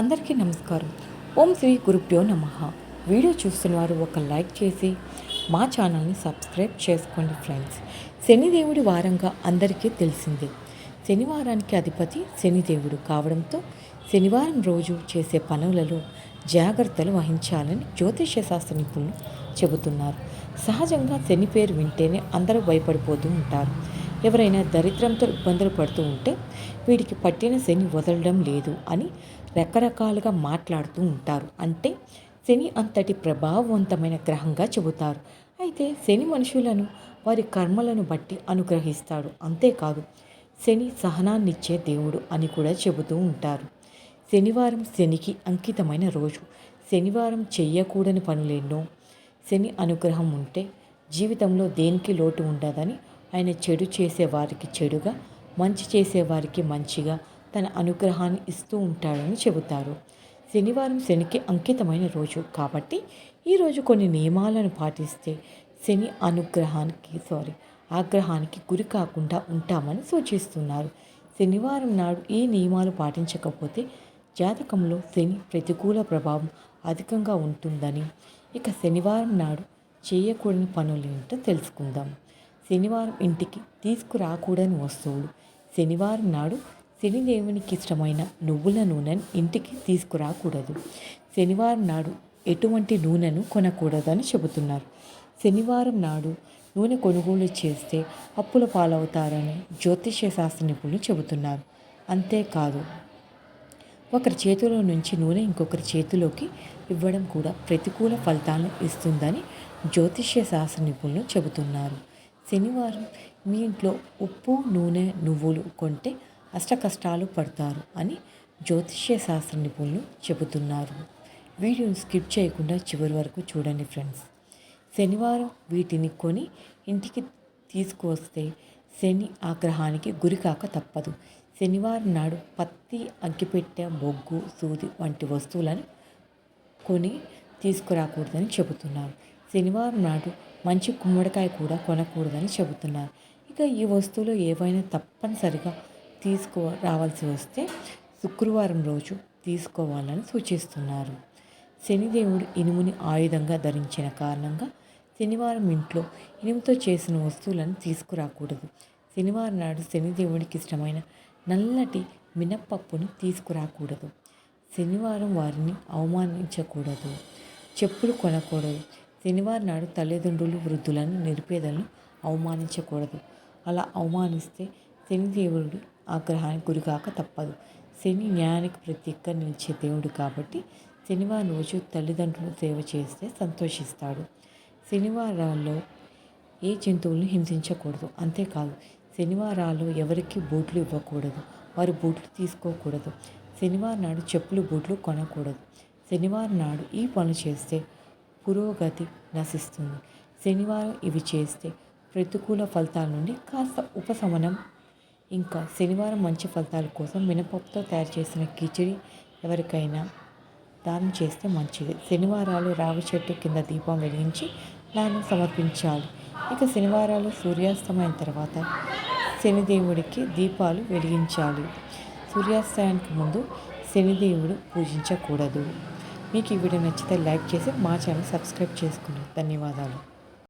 అందరికీ నమస్కారం. ఓం శ్రీ గురుభ్యో నమ. వీడియో చూస్తున్నవారు ఒక లైక్ చేసి మా ఛానల్ని సబ్స్క్రైబ్ చేసుకోండి ఫ్రెండ్స్. శనిదేవుడి వారంగా అందరికీ తెలిసిందే. శనివారానికి అధిపతి శనిదేవుడు కావడంతో శనివారం రోజు చేసే పనులలో జాగ్రత్తలు వహించాలని జ్యోతిష్య శాస్త్ర నిపుణులు చెబుతున్నారు. సహజంగా శని పేరు వింటేనే అందరూ భయపడిపోతూ ఉంటారు. ఎవరైనా దరిద్రంతో ఇబ్బందులు పడుతూ ఉంటే వీడికి పట్టిన శని వదలడం లేదు అని రకరకాలుగా మాట్లాడుతూ ఉంటారు. అంటే శని అంతటి ప్రభావవంతమైన గ్రహంగా చెబుతారు. అయితే శని మనుషులను వారి కర్మలను బట్టి అనుగ్రహిస్తాడు. అంతేకాదు శని సహనాన్నిచ్చే దేవుడు అని కూడా చెబుతూ ఉంటారు. శనివారం శనికి అంకితమైన రోజు. శనివారం చెయ్యకూడని పనులెన్నో శని అనుగ్రహం ఉంటే జీవితంలో దేనికి లోటు ఉండదని ఆయన చెడు చేసేవారికి చెడుగా మంచి చేసేవారికి మంచిగా తన అనుగ్రహాన్ని ఇస్తూ ఉంటాడని చెబుతారు. శనివారం శనికి అంకితమైన రోజు కాబట్టి ఈరోజు కొన్ని నియమాలను పాటిస్తే శని అనుగ్రహానికి సారీ ఆగ్రహానికి గురి కాకుండా ఉంటామని సూచిస్తున్నారు. శనివారం నాడు ఈ నియమాలు పాటించకపోతే జాతకంలో శని ప్రతికూల ప్రభావం అధికంగా ఉంటుందని ఇక శనివారం నాడు చేయకూడని పనులు ఏంటో తెలుసుకుందాం. శనివారం ఇంటికి తీసుకురాకూడని వస్తువులు. శనివారం నాడు శనిదేవునికి ఇష్టమైన నువ్వుల నూనెను ఇంటికి తీసుకురాకూడదు. శనివారం నాడు ఎటువంటి నూనెను కొనకూడదని చెబుతున్నారు. శనివారం నాడు నూనె కొనుగోలు చేస్తే అప్పుల పాలవుతారని జ్యోతిష్య శాస్త్ర నిపుణులు చెబుతున్నారు. అంతేకాదు ఒకరి చేతిలో నుంచి నూనె ఇంకొకరి చేతిలోకి ఇవ్వడం కూడా ప్రతికూల ఫలితాలను ఇస్తుందని జ్యోతిష్య శాస్త్ర నిపుణులు చెబుతున్నారు. శనివారం మీ ఇంట్లో ఉప్పు నూనె నువ్వులు కొంటే అష్ట కష్టాలు పడతారు అని జ్యోతిష్య శాస్త్ర నిపుణులు చెబుతున్నారు. వీడియోని స్కిప్ చేయకుండా చివరి వరకు చూడండి ఫ్రెండ్స్. శనివారం వీటిని కొని ఇంటికి తీసుకువస్తే శని ఆగ్రహానికి గురికాక తప్పదు. శనివారం నాడు పత్తి అగ్గిపెట్టె బొగ్గు సూది వంటి వస్తువులను కొని తీసుకురాకూడదని చెబుతున్నారు. శనివారం నాడు మంచి గుమ్మడికాయ కూడా కొనకూడదని చెబుతున్నారు. ఇక ఈ వస్తువులు ఏవైనా తప్పనిసరిగా తీసుకో రావాల్సి వస్తే శుక్రవారం రోజు తీసుకోవాలని సూచిస్తున్నారు. శనిదేవుడు ఇనుముని ఆయుధంగా ధరించిన కారణంగా శనివారం ఇంట్లో ఇనుముతో చేసిన వస్తువులను తీసుకురాకూడదు. శనివారం నాడు శనిదేవుడికి ఇష్టమైన నల్లటి మినప్పప్పును తీసుకురాకూడదు. శనివారం వారిని అవమానించకూడదు. చెప్పులు కొనకూడదు. శనివారం నాడు తల్లిదండ్రులు వృద్ధులను నిరుపేదలను అవమానించకూడదు. అలా అవమానిస్తే శనిదేవుడు ఆగ్రహానికి గురికాక తప్పదు. శని న్యాయానికి ప్రత్యేక నిలిచే దేవుడు కాబట్టి శనివారం రోజు తల్లిదండ్రులు సేవ చేస్తే సంతోషిస్తాడు. శనివారాల్లో ఏ జంతువులను హింసించకూడదు. అంతేకాదు శనివారాల్లో ఎవరికి బూట్లు ఇవ్వకూడదు. వారు బూట్లు తీసుకోకూడదు. శనివారం నాడు చెప్పులు బూట్లు కొనకూడదు. శనివారం నాడు ఈ పనులు చేస్తే పురోగతి నశిస్తుంది. శనివారం ఇవి చేస్తే ప్రతికూల ఫలితాల నుండి కాస్త ఉపశమనం. ఇంకా శనివారం మంచి ఫలితాల కోసం మినపప్పుతో తయారు చేసిన కిచిడి ఎవరికైనా దానం చేస్తే మంచిది. శనివారాలు రావి చెట్టు కింద దీపం వెలిగించి దానం సమర్పించాలి. ఇక శనివారాలు సూర్యాస్తమైన తర్వాత శనిదేవుడికి దీపాలు వెలిగించాలి. సూర్యాస్తయానికి ముందు శనిదేవుడు పూజించకూడదు. మీకు ఈ వీడియో నచ్చితే లైక్ చేసి మా ఛానల్ సబ్స్క్రైబ్ చేసుకుని. ధన్యవాదాలు.